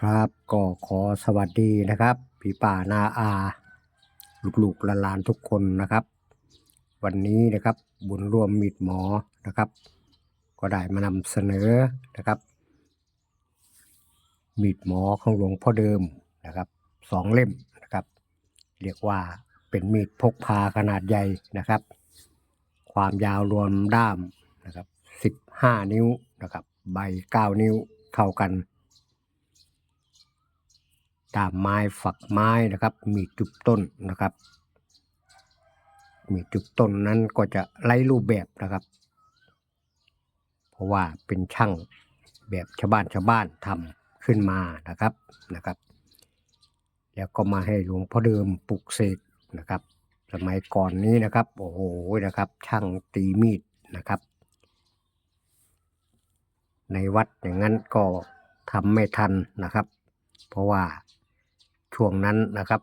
ครับก็ขอสวัสดีนะครับพี่ป่านาอาลูกๆหลานๆทุกคนนะครับ วันนี้นะครับบุญร่วมมีดหมอนะครับ ก็ได้มานำเสนอนะครับ มีดหมอของหลวงพ่อเดิมนะครับสองเล่มนะครับ เรียกว่าเป็นมีดพกพาขนาดใหญ่นะครับ ความยาวรวมด้ามนะครับสิบห้านิ้วนะครับ ใบเก้านิ้วเท่ากัน ตามไม้ฝักไม้นะครับ มีจุดต้นนะครับ มีจุดต้นนั้นก็จะไล่รูปแบบนะครับ เพราะว่าเป็นช่างแบบชาวบ้านชาวบ้านทำขึ้นมานะครับนะครับ แล้วก็มาให้หลวงพ่อเดิมปลุกเสกนะครับ สมัยก่อนนี้นะครับโอ้โหนะครับ ช่างตีมีดนะครับ ในวัดอย่างนั้นก็ทำไม่ทันนะครับ เพราะว่า ช่วงนั้นนะครับ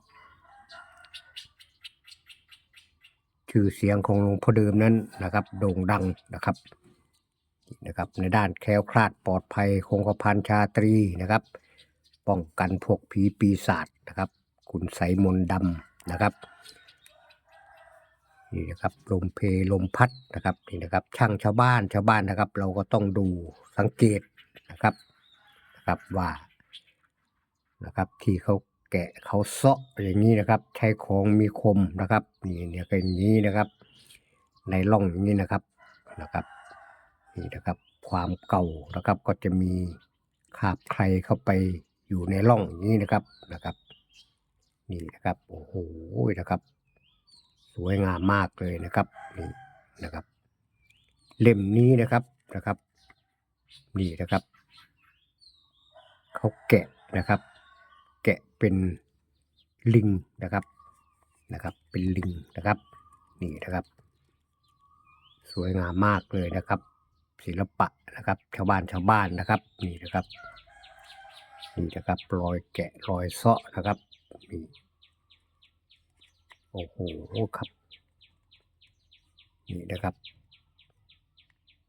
ชื่อเสียงของหลวงพ่อเดิมนั้นนะครับ โด่งดังนะครับนะครับ ในด้านแคล้วคลาดปลอดภัยคงกระพันชาตรีนะครับ ป้องกันพวกผีปีศาจนะครับ คุณไสยมนต์ดำนะครับนี่นะครับลมเพลลมพัดนะครับนี่นะครับ ช่างชาวบ้านชาวบ้านนะครับ เราก็ต้องดูสังเกตนะครับนะครับว่านะครับที่เขา แกะเขาเซาะอย่างนี้นะครับ ใช้ของมีคมนะครับนี่เนี่ยก็อย่างนี้นะครับ ในร่องอย่างนี้นะครับนะครับนี่นะครับ ความเก่านะครับก็จะมีคราบใครเข้าไปอยู่ในร่องอย่างนี้นะครับนะครับ นี่นะครับโอ้โหนะครับ สวยงามมากเลยนะครับนี่นะครับ เล่มนี้นะครับนะครับ นี่นะครับเขาแกะนะครับ แกะเป็นลิงนะครับนะครับ เป็นลิงนะครับ นี่นะครับ สวยงามมากเลยนะครับ ศิลปะนะครับ ชาวบ้านชาวบ้านนะครับ นี่นะครับนี่นะครับรอยแกะรอยเซาะนะครับนี่โอ้โหครับ นี่นะครับ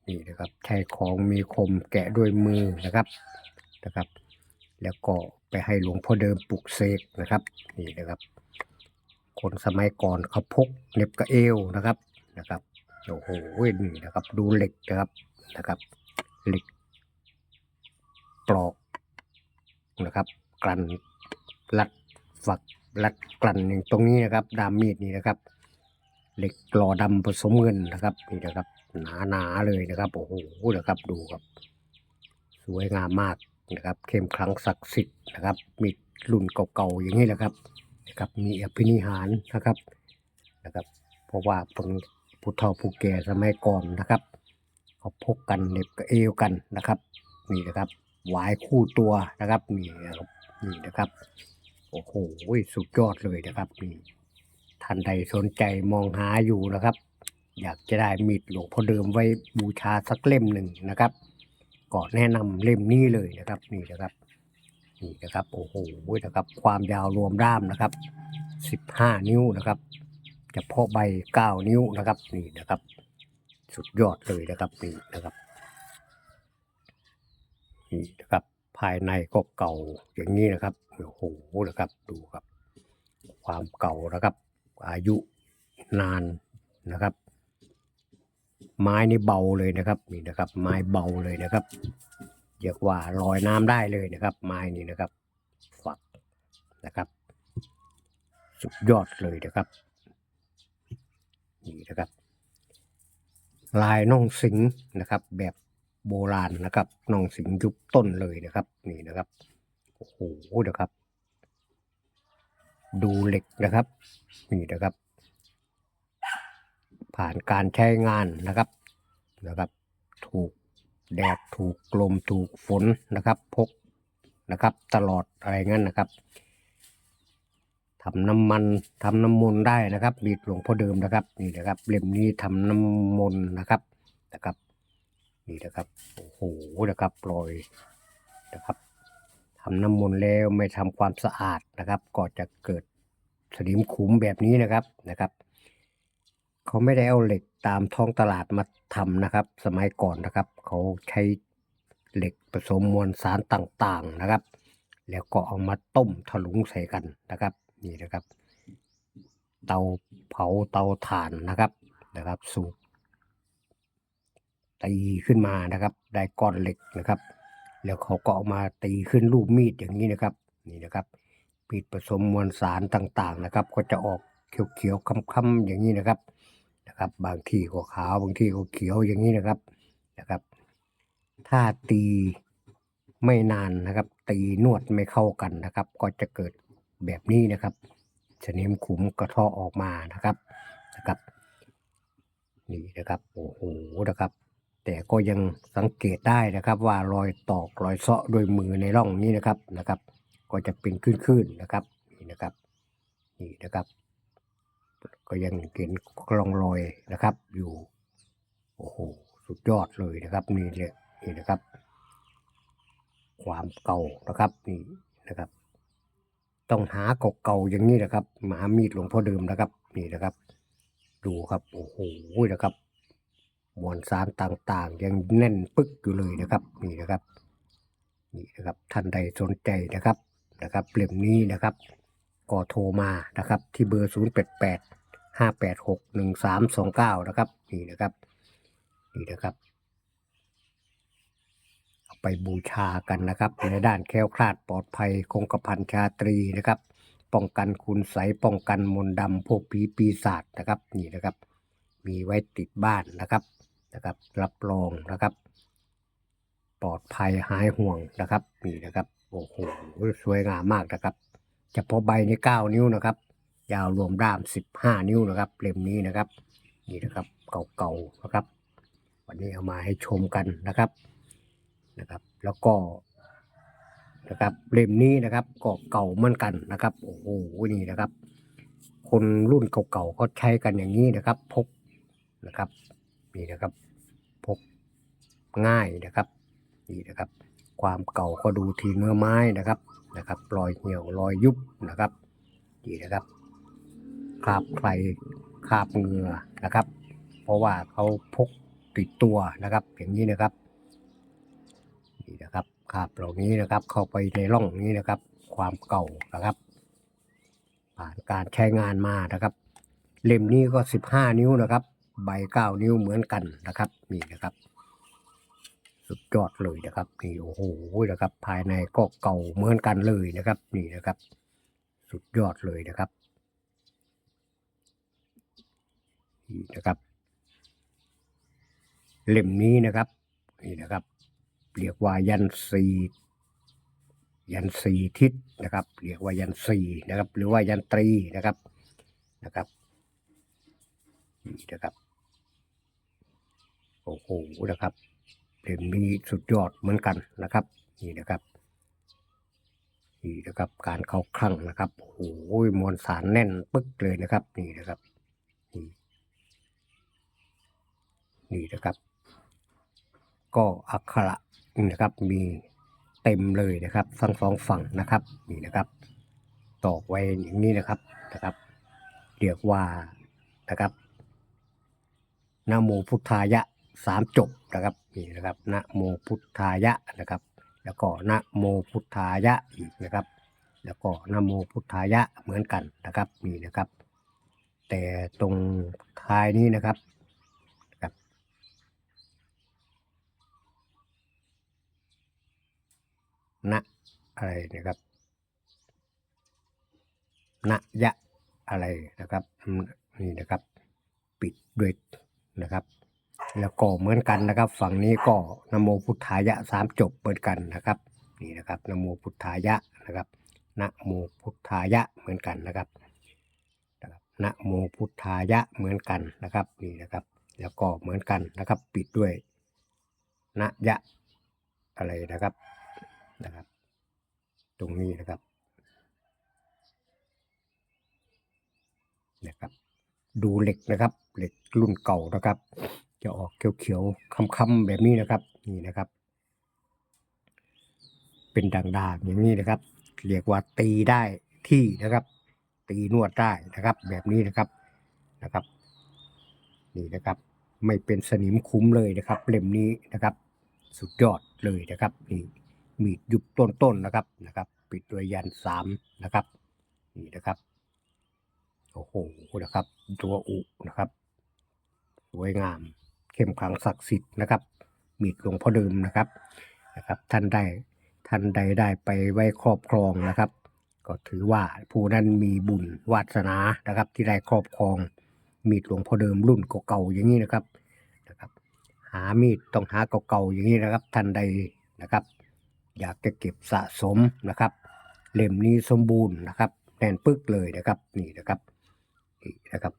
นี่นะครับใช้ของมีคมแกะด้วยมือนะครับนะครับ แล้วก็ ไปให้หลวงพ่อเดิมปลุกเสกนะครับนี่นะครับ คนสมัยก่อนเขาพกเน็บกระเอวนะครับนะครับโอ้โหนี่นะครับ ดูเหล็กนะครับนะครับ เหล็กปลอกนะครับ กลั่นรัดฝักรัดกลั่นอย่างตรงนี้นะครับดามมีดนี่นะครับ เหล็กกลอดำผสมเงินนะครับนี่นะครับหนาๆเลยนะครับโอ้โหนะครับดูครับ สวยงามมาก นะครับเข้มขลังศักดิ์สิทธิ์นะครับ มีรุ่นเก่าๆอย่างนี้แหละครับนะครับ มีอภินิหารนะครับนะครับ เพราะว่าคนผู้เฒ่าผู้แก่สมัยก่อนนะครับเขาพกกันเหน็บกับเอวกันนะครับนี่นะครับหวายคู่ตัวนะครับนี่นะครับนี่นะครับโอ้โหสุดยอดเลยนะครับนี่ท่านใดสนใจมองหาอยู่นะครับ อยากจะได้มีดหลวงพ่อเดิมไว้บูชาสักเล่มหนึ่งนะครับ ก็แนะนำเล่มนี้เลยนะครับนี่นะครับนี่นะครับโอ้โหนะครับความยาวรวมด้ามนะครับสิบห้านิ้วนะครับเฉพาะใบเก้านิ้วนะครับนี่นะครับ สุดยอดเลยนะครับนี่นะครับนี่นะครับภายในก็เก่าอย่างนี้นะครับโอ้โหนะครับดูครับ ความเก่านะครับ อายุนานนะครับ ไม้นี่เบาเลยนะครับนี่นะครับ ไม้เบาเลยนะครับเรียกว่าลอยน้ำได้เลยนะครับ ไม้นี่นะครับ ฝักนะครับ สุดยอดเลยนะครับนี่นะครับ ลายน่องสิงนะครับ แบบโบราณนะครับน่องสิงยุคต้นเลยนะครับ นี่นะครับโอ้โหนะครับ ดูเหล็กนะครับ นี่นะครับ ผ่านการใช้งานนะครับนะครับ ถูกแดดถูกลมถูกฝนนะครับพกนะครับตลอดอะไรงั้นนะครับทำน้ำมันทำน้ำมนต์ได้นะครับมีดหลวงพ่อเดิมนะครับนี่นะครับเล่มนี้ทำน้ำมนต์นะครับนะครับ นี่นะครับโอ้โหนะครับปล่อยนะครับทำน้ำมนต์แล้วไม่ทำความสะอาดนะครับ ก็จะเกิดสนิมขุมแบบนี้นะครับนะครับ เขาไม่ได้เอาเหล็กตามท้องตลาดมาทำนะครับ สมัยก่อนนะครับ เขาใช้เหล็กผสมมวลสารต่างๆนะครับ แล้วก็เอามาต้มถลุงใส่กันนะครับ นี่นะครับ เตาเผาเตาถ่านนะครับนะครับ สูบตีขึ้นมานะครับ ได้ก้อนเหล็กนะครับ แล้วเขาก็เอามาตีขึ้นรูปมีดอย่างนี้นะครับ นี่นะครับมีดผสมมวลสารต่างๆนะครับ ก็จะออกเขียวๆค้ำๆอย่างนี้นะครับ นะครับ บางที่ก็ขาวบางที่ก็เขียวอย่างนี้นะครับนะครับ ถ้าตีไม่นานนะครับ ตีนวดไม่เข้ากันนะครับ ก็จะเกิดแบบนี้นะครับสนิมขุมกระเทาะออกมานะครับนะครับ นี่นะครับโอ้โหนะครับ แต่ก็ยังสังเกตได้นะครับ ว่ารอยตอกรอยเซาะด้วยมือในร่องนี้นะครับนะครับ ก็จะเป็นขึ้นๆนะครับนี่นะครับนี่นะครับ ก็ยังเห็นกลองรอยนะครับ อยู่ โอ้โห สุดยอดเลยนะครับ นี่เลยนี่นะครับ ความเก่านะครับ นี่นะครับ ต้องหาเก่าๆอย่างนี้นะครับหมามีดหลวงพ่อเดิมนะครับ นี่นะครับ ดูครับโอ้โหนะครับมวลสารต่างๆ ยังแน่นปึ๊กอยู่เลยนะครับ นี่นะครับนี่นะครับท่านใดสนใจนะครับนะครับเล่มนี้นะครับ ก็โทรมานะครับ ที่เบอร์ 0 8 8 5 8 6 1 3 2 9นะครับนี่นะครับนี่นะครับเอาไปบูชากันนะครับ ในด้านแคล้วคลาดปลอดภัยคงกระพันชาตรีนะครับ ป้องกันคุณใสยป้องกันมนต์ดำพวกผีปีศาจนะครับนี่นะครับ มีไว้ติดบ้านนะครับนะครับ รับรองนะครับปลอดภัยหายห่วงนะครับนี่นะครับโอ้โหสวยงามมากนะครับเฉพาะใบนี้เก้านิ้วนะครับ ยาวรวมด้ามสิบห้านิ้วนะครับเล่มนี้นะครับ นี่นะครับเก่าๆนะครับ วันนี้เอามาให้ชมกันนะครับนะครับ แล้วก็นะครับเล่มนี้นะครับก็เก่าเหมือนกันนะครับโอ้โหนี่นะครับ คนรุ่นเก่าๆเขาใช้กันอย่างนี้นะครับ พกนะครับนี่นะครับพกง่ายนะครับนี่นะครับ ความเก่าก็ดูที่เนื้อไม้นะครับนะครับรอยเหี่ยวรอยยุบนะครับนี่นะครับ คราบใครคราบเหงื่อนะครับ เพราะว่าเขาพกติดตัวนะครับ อย่างนี้นะครับนี่นะครับคราบเหล่านี้นะครับ เข้าไปในร่องนี้นะครับ ความเก่านะครับ ผ่านการใช้งานมานะครับ เล่มนี้ก็สิบห้านิ้วนะครับ ใบเก้านิ้วเหมือนกันนะครับนี่นะครับสุดยอดเลยนะครับนี่โอ้โหนะครับ ภายในก็เก่าเหมือนกันเลยนะครับ นี่นะครับ สุดยอดเลยนะครับ นี่นะครับ เล่มนี้นะครับ นี่นะครับเรียกว่ายันสียันสีทิศนะครับ เรียกว่ายันสีนะครับ หรือว่ายันตรีนะครับนะครับนี่นะครับโอ้โหนะครับเล่มนี้สุดยอดเหมือนกันนะครับ นี่นะครับนี่นะครับการเข้าคลั่งนะครับโอ้โหมวลสารแน่นปึ๊กเลยนะครับ นี่นะครับนี่ นี่นะครับ ก็อักขระนะครับมีเต็มเลยนะครับทั้งสองฝั่งนะครับนี่นะครับตอกไว้อย่างนี้นะครับนะครับเรียกว่านะครับนะโมพุทธายะสามจบนะครับนี่นะครับนะโมพุทธายะนะครับ แล้วก็นะโมพุทธายะอีกนะครับ แล้วก็นะโมพุทธายะเหมือนกันนะครับนี่นะครับ แต่ตรงท้ายนี้นะครับนะครับ นะอะไรนะครับนะยะอะไรนะครับนี่นะครับ ปิดด้วยนะครับ แล้วก็เหมือนกันนะครับ ฝั่งนี้ก็นโมพุทธายะสามจบเหมือนกันนะครับ นี่นะครับนโมพุทธายะนะครับนะโมพุทธายะเหมือนกันนะครับนะครับนะโมพุทธายะเหมือนกันนะครับนี่นะครับ แล้วก็เหมือนกันนะครับ ปิดด้วยนะยะอะไรนะครับ นะครับ ตรงนี้นะครับนะครับ ดูเหล็กนะครับเหล็กรุ่นเก่านะครับ จะออกเขียวๆค้ำๆแบบนี้นะครับนี่นะครับ เป็นด่างๆอย่างนี้นะครับ เรียกว่าตีได้ที่นะครับ ตีนวดได้นะครับ แบบนี้นะครับนะครับ นี่นะครับ ไม่เป็นสนิมคุ้มเลยนะครับเล่มนี้นะครับ สุดยอดเลยนะครับนี่ มีดยุบต้นๆนะครับนะครับ ปิดด้วยยันสามนะครับ นี่นะครับโอ้โหนะครับ ตัวอุนะครับ สวยงาม เข้มขลังศักดิ์สิทธิ์นะครับ มีดหลวงพ่อเดิมนะครับนะครับ ท่านได้ท่านใดได้ไปไว้ครอบครองนะครับ ก็ถือว่าผู้นั้นมีบุญวาสนานะครับ ที่ได้ครอบครอง มีดหลวงพ่อเดิมรุ่นเก่าๆอย่างนี้นะครับนะครับ หามีดต้องหาเก่าๆอย่างนี้นะครับ ท่านใดนะครับ อยากจะเก็บสะสมนะครับ เล่มนี้สมบูรณ์นะครับแน่นปึกเลยนะครับนี่นะครับนี่นะครับ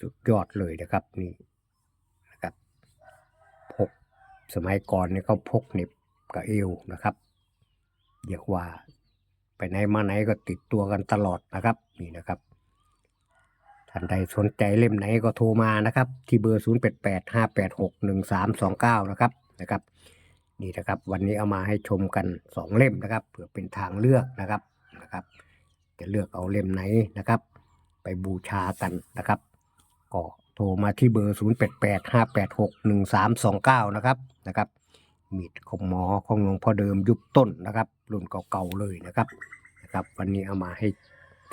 สุดยอดเลยนะครับนี่นะครับพกสมัยก่อนเนี่ยเขาพกเน็บกับเอวนะครับเรียกว่าไปไหนมาไหนก็ติดตัวกันตลอดนะครับนี่นะครับท่านใดสนใจเล่มไหนก็โทรมานะครับ ที่เบอร์ 0 8 8 5 8 6 1 3 2 9 นะครับนะครับ นี่นะครับ วันนี้เอามาให้ชมกัน2เล่มนะครับเพื่อเป็นทางเลือกนะครับนะครับ จะเลือกเอาเล่มไหนนะครับ ไปบูชากันนะครับ ก็โทรมาที่เบอร์ 0 8 8 5 8 6 1 3 2 9 นะครับนะครับมีดคมหมอของหลวงพ่อเดิมยุคต้นนะครับ รุ่นเก่าๆเลยนะครับนะครับ วันนี้เอามาให้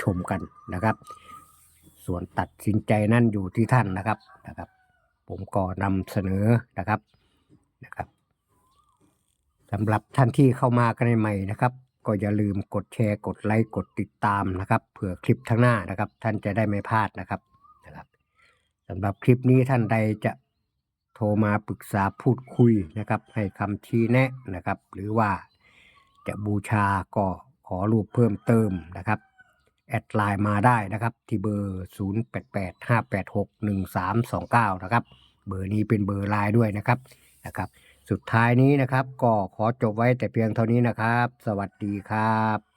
ชมกันนะครับ ส่วนตัดสินใจนั่นอยู่ที่ท่านนะครับนะครับ ผมก็นำเสนอนะครับนะครับ สำหรับท่านที่เข้ามากันใหม่นะครับ ก็อย่าลืมกดแชร์กดไลค์กดติดตามนะครับเผื่อคลิปข้างหน้านะครับ ท่านจะได้ไม่พลาดนะครับนะครับสำหรับคลิปนี้ท่านใดจะโทรมาปรึกษาพูดคุยนะครับ ให้คำชี้แนะนะครับ หรือว่าจะบูชาก็ขอรูปเพิ่มเติมนะครับ แอดไลน์มาได้นะครับ ที่เบอร์ 0885861329 นะครับ เบอร์นี้เป็นเบอร์ไลน์ด้วยนะครับนะครับ สุดท้ายนี้นะครับ ก็ขอจบไว้แต่เพียงเท่านี้นะครับ สวัสดีครับ